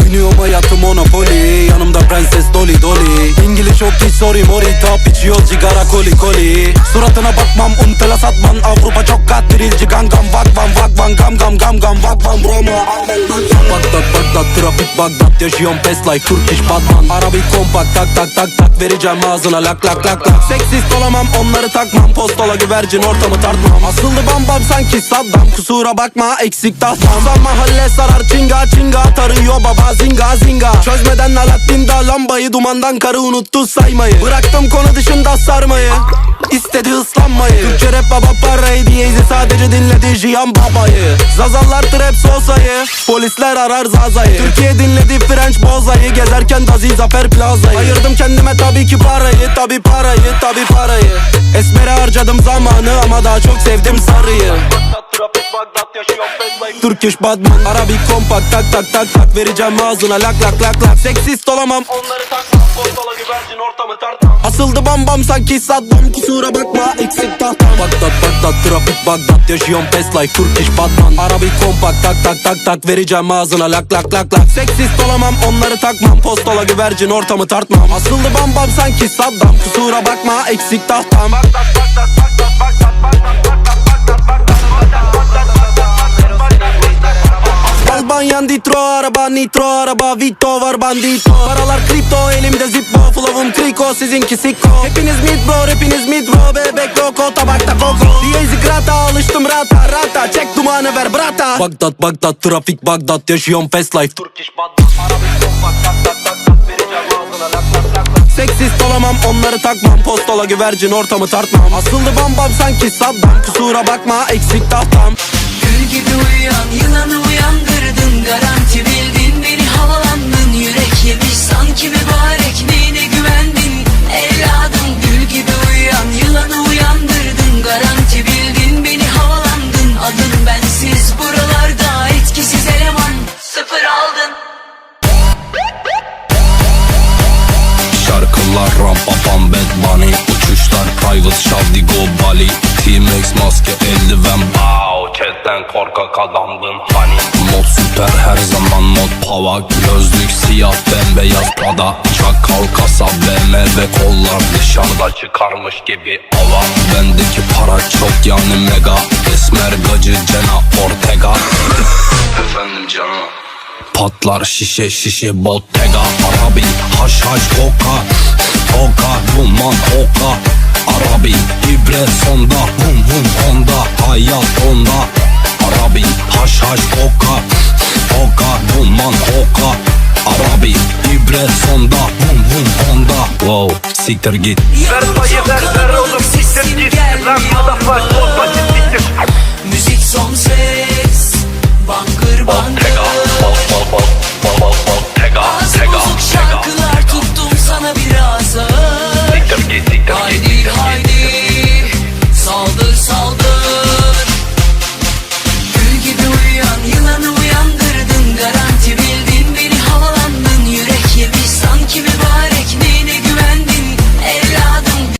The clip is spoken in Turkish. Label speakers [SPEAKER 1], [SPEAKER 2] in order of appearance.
[SPEAKER 1] Oynuyorum hayatı Monopoly. Yanımda prenses Dolly Dolly. İngiliz çok hiç sorry mori Top içiyor sigara koli koli. Suratına bakmam untela satman. Avrupa çok kat birilci gangam Vakvan vakvan gam gam gam gam Vakvan Roma Bagdat trafik Bagdat Yaşıyorum pes like Turkish Batman. Arabik kompakt tak tak tak tak Vereceğim ağzına. Lak lak lak lak. Seksist olamam onları takmam. Postola güvercin ortamı tartmam. Asıldı bam bam sanki Saddam. Kusura bakma eksik tahtam. Uzan mahalle sarar çinga çinga Tarıyor baba zinga zinga. Çözmeden Alaaddin'da lambayı Dumandan karı unuttu saymayı. Bıraktım konu dışında sarmayı. İstedi ıslanmayı Türkçe rap baba parayı diyeydi Sadece dinledi Jiyan babayı. Zazallar trap sosayı Polisler arar Zaza'yı Türkiye dinledi French bozayı Gezerken Dazi Zafer Plaza'yı. Ayırdım kendime tabii ki parayı Tabii parayı tabii parayı. Esmer'e harcadım zamanı Ama daha çok sevdim sarıyı Turkish Batman Arabik kompakt tak tak tak tak Vereceğim ağzına lak lak lak lak. Seksist olamam.
[SPEAKER 2] Onları takmam Postola güvercin ortamı tartmam.
[SPEAKER 1] Asıldı bam bam sanki Saddam Kusura bakma eksik tahtam. Bagdat Bagdat trafik Bagdat Yaşıyorum pes like Turkish Batman. Arabik kompakt tak tak tak tak Vereceğim ağzına lak lak lak lak. Seksist olamam onları takmam. Postola güvercin ortamı tartmam. Asıldı bam bam sanki Saddam Kusura bakma eksik tahtam.
[SPEAKER 2] Bagdat Bagdat
[SPEAKER 1] Albanyan ditro araba nitro araba Vito var bandito. Paralar kripto elimde zippo Flow'um triko sizinki sikko. Hepiniz mid bro hepiniz mid bro Bebek loko tabakta koko. Diyezi grata alıştım rata rata. Çek dumanı ver brata. Bagdat Bagdat trafik Bagdat Yaşıyorum fast life.
[SPEAKER 2] Turkish Batman Arabik kompakt tak tak tak tak Vereceğim ağzına lak lak lak lak.
[SPEAKER 1] Seksist olamam onları takmam. Postola güvercin ortamı tartmam. Asıldı bam bam sanki Saddam. Kusura bakma eksik tahtam.
[SPEAKER 3] Gül gibi uyuyan yılanı uyandırdın Garanti bildin beni havalandın Yürek yemiş sanki mübarek neyine güvendin? Evladım gül gibi uyuyan yılanı uyandırdın. Garanti bildin beni havalandın Adın bensiz buralarda etkisiz eleman. Sıfır aldın.
[SPEAKER 4] Şarkılar rampa pam bad bunny Uçuşlar private Shavdigo Bali. T-Max maske eldiven. Bow chatten korkak adamdın hani Mod süper pava Gözlük siyah bembeyaz Prada Çakal kasa BMW kollar Dışarıda çıkarmış gibi hava Bendeki para çok yani mega. Esmer gacı Cena Ortega. Efendim canım Patlar şişe şişe bottega. Arabi haş haş koka Oka duman oka. Arabi ibre sonda Vum vum onda. Hayat onda. Arabi haş haş koka Stres sonda Vum vum Honda Wow siktir git.
[SPEAKER 2] Ver payı ver ver oğlum siktir git. Lan motherfuck kolpacı